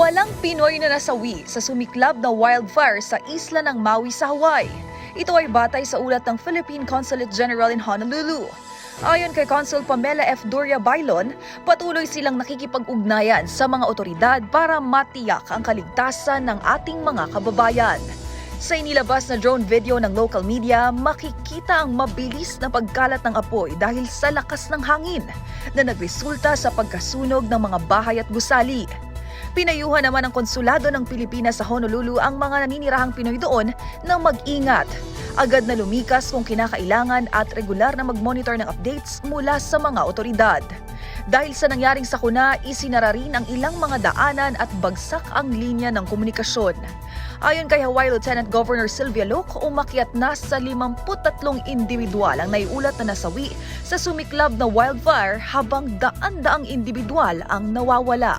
Walang Pinoy na nasawi sa sumiklab na wildfire sa isla ng Maui sa Hawaii. Ito ay batay sa ulat ng Philippine Consulate General in Honolulu. Ayon kay Consul Pamela F. Doria Bailon, patuloy silang nakikipag-ugnayan sa mga otoridad para matiyak ang kaligtasan ng ating mga kababayan. Sa inilabas na drone video ng local media, makikita ang mabilis na pagkalat ng apoy dahil sa lakas ng hangin na nagresulta sa pagkasunog ng mga bahay at gusali. Pinayuhan naman ng konsulado ng Pilipinas sa Honolulu ang mga naninirahang Pinoy doon na mag-ingat. Agad na lumikas kung kinakailangan at regular na mag-monitor ng updates mula sa mga otoridad. Dahil sa nangyaring sakuna, isinara rin ang ilang mga daanan at bagsak ang linya ng komunikasyon. Ayon kay Hawaii Lieutenant Governor Sylvia Locke, umakyat na sa 53 individual ang naiulat na nasawi sa sumiklab na wildfire habang daan-daang individual ang nawawala.